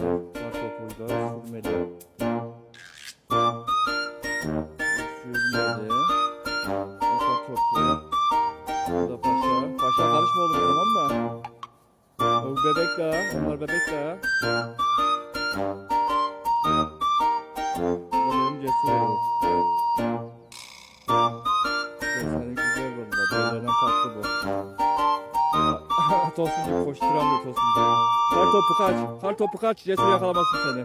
Kar topuyla sürmeli. Sürmeli. O kar topu. Bu da paşa. Paşa karışma oğlum tamam mı? O bebek daha. Onlar bebek daha. Bu benim cesur oğlum. Senin güzel valla. Diğerlerinden farklı bu. Tosuncu koşturamıyor Tosuncu. Kar topu kaç. Kar topu kaç. Cesur yakalamasın seni.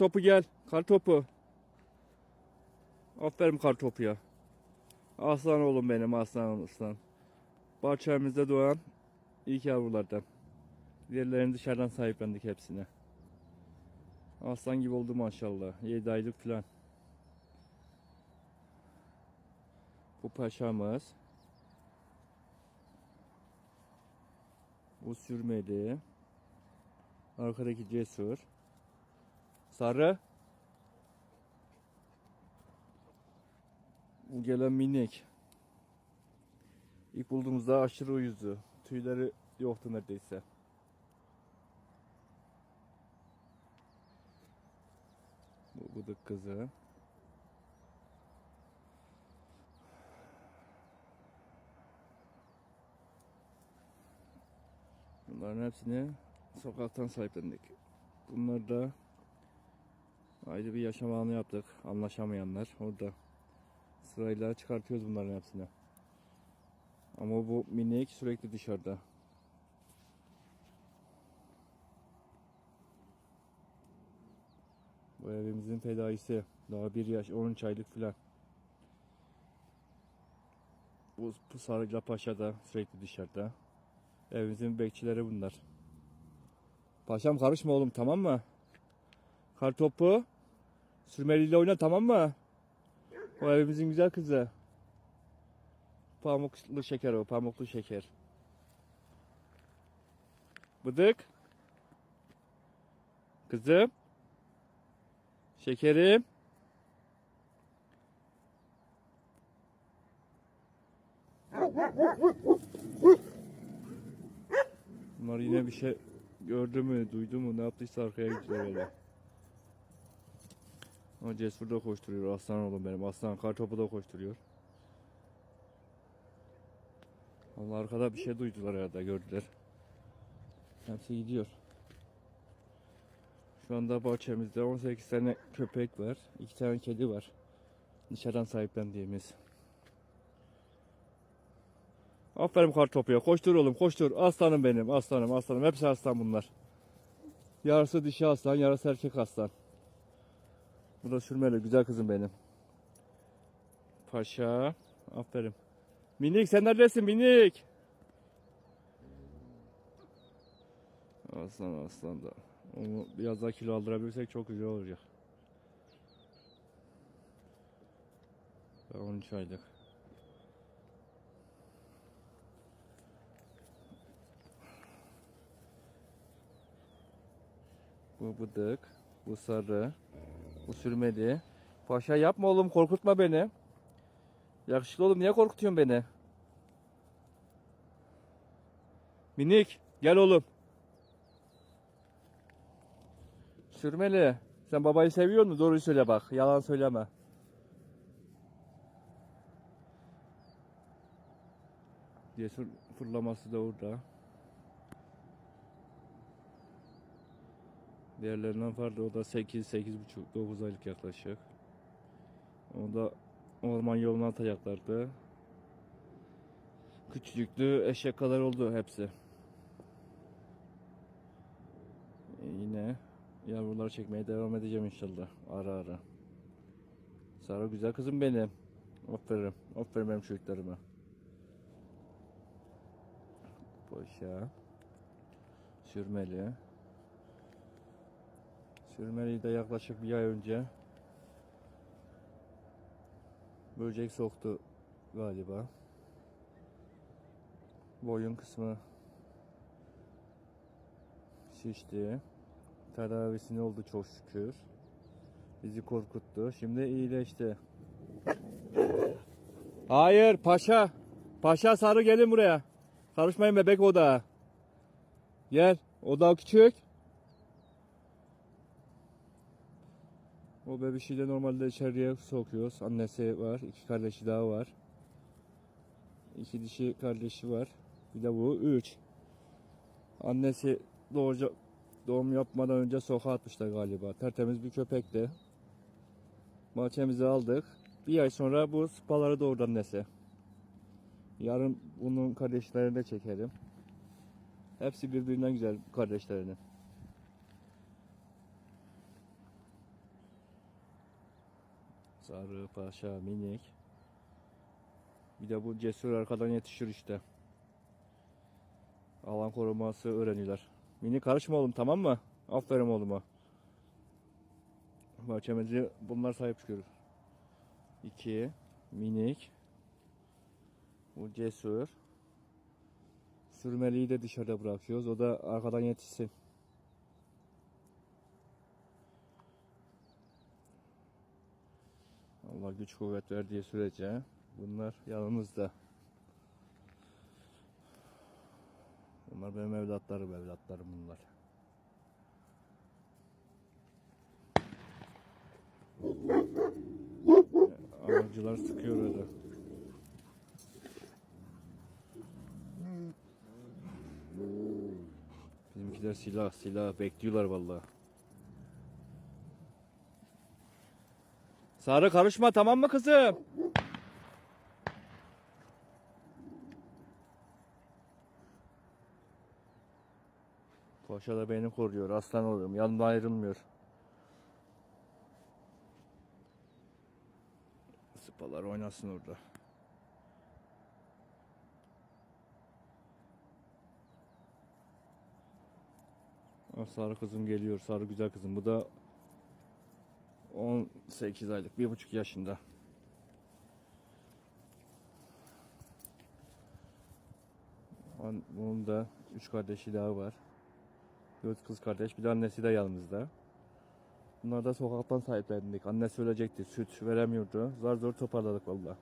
Kartopu gel. Kartopu. Aferin kartopuya. Aslan oğlum benim aslan aslan. Bahçemizde doğan ilk yavrulardan. Diğerlerini dışarıdan sahiplendik hepsine. Aslan gibi oldu maşallah. 7 aylık falan. Bu paşamız. Bu sürmeli. Arkadaki cesur. Sarı. Bu gelen minik. İlk bulduğumuzda aşırı uyuzdu. Tüyleri yoktu neredeyse. Bu bıdık kızı. Bunların hepsini sokaktan sahiplendik. Bunlar da ayrı bir yaşam alanı yaptık. Anlaşamayanlar orada. Sırayla çıkartıyoruz bunların hepsini. Ama bu minik sürekli dışarıda. Bu evimizin fedaisi. Daha bir yaş, 13 aylık filan. Bu, bu sarıca paşa da sürekli dışarıda. Evimizin bekçileri bunlar. Paşam karışma oğlum tamam mı? Kartopu sürmeliyle oyna tamam mı? O evimizin güzel kızı. Pamuklu şeker o, pamuklu şeker. Bıdık. Kızım. Şekerim. Bunlar yine bir şey gördü mü, duydu mu, ne yaptıysa arkaya gidiyor öyle. Ama Cesur da koşturuyor. Aslan oğlum benim. Aslan kartopu da koşturuyor. Allah arkada bir şey duydular herhalde gördüler. Hepsi gidiyor. Şu anda bahçemizde 18 tane köpek var. 2 tane kedi var. Dışarıdan sahiplendiğimiz. Aferin kartopuya. Koştur oğlum koştur. Aslanım benim. Aslanım aslanım. Hepsi aslan bunlar. Yarısı dişi aslan, yarısı erkek aslan. Bu da sürmeli. Güzel kızım benim. Paşa. Aferin. Minik sen neredesin minik? Aslan aslan da. Onu biraz daha kilo aldırabilirsek çok güzel olacak. Daha 13 aylık. Bu bıdık. Bu sarı. Bu sürmeli. Paşa yapma oğlum korkutma beni. Yakışıklı oğlum niye korkutuyorsun beni? Minik gel oğlum. Sürmeli. Sen babayı seviyor musun? Doğruyu söyle bak. Yalan söyleme. Cesur fırlaması da orada. Diğerlerinden farklı. O da 8, 8,5, 9 aylık yaklaşık. O da orman yoluna atacaklardı. Küçücüktü. Eşek kadar oldu hepsi. E, Yine yavruları çekmeye devam edeceğim inşallah. Ara ara. Sara güzel kızım benim. Aferin. Aferin benim çocuklarıma. Boşa. Sürmeli. Sürmeli'de yaklaşık bir ay önce böcek soktu galiba. Boyun kısmı şişti. Tedavisin oldu çok şükür. Bizi korkuttu. Şimdi iyileşti. Hayır paşa. Paşa sarı gelin buraya. Karışmayın bebek oda. Gel. Oda küçük. O bebişi de normalde içeriye sokuyoruz. Annesi var. iki kardeşi daha var. İki dişi kardeşi var. Bir de bu üç. Annesi doğuca, doğum yapmadan önce sokağa atmışlar galiba. Tertemiz bir köpekti. Bahçemize aldık. Bir ay sonra bu spaları doğurdu annesi. Yarın bunun kardeşlerini de çekelim. Hepsi birbirinden güzel kardeşlerini. Sarı paşa minik. Bir de bu cesur arkadan yetişir işte. Alan koruması öğreniyorlar. Mini karışma oğlum tamam mı? Aferin oğluma. Bahçemizi bunlar sahip çıkıyor. İki minik. Bu cesur. Sürmeliyi de dışarıda bırakıyoruz. O da arkadan yetişsin. Allah güç kuvvet verdiği sürece bunlar yanımızda. Bunlar benim evlatlarım, evlatlarım bunlar. Avcılar sıkıyor öyle. Bizimkiler silah silah bekliyorlar vallahi. Sarı karışma tamam mı kızım? Paşa da beni koruyor. Aslan oluyorum. Yanımdan ayrılmıyor. Sıpalar oynasın orada. Sarı kızım geliyor. Sarı güzel kızım. Bu da 18 aylık. Bir buçuk yaşında. An- Bunun da üç kardeşi daha var. Dört kız kardeş. Bir de annesi de yanımızda. Bunlar da sokaktan sahiplendik. Annesi ölecekti. Süt veremiyordu. Zar zor toparladık valla.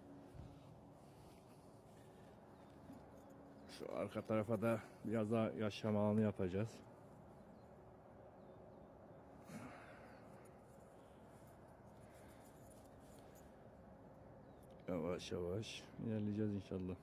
Şu arka tarafa da biraz daha yaşam alanı yapacağız. Yavaş yavaş ilerleyeceğiz inşallah.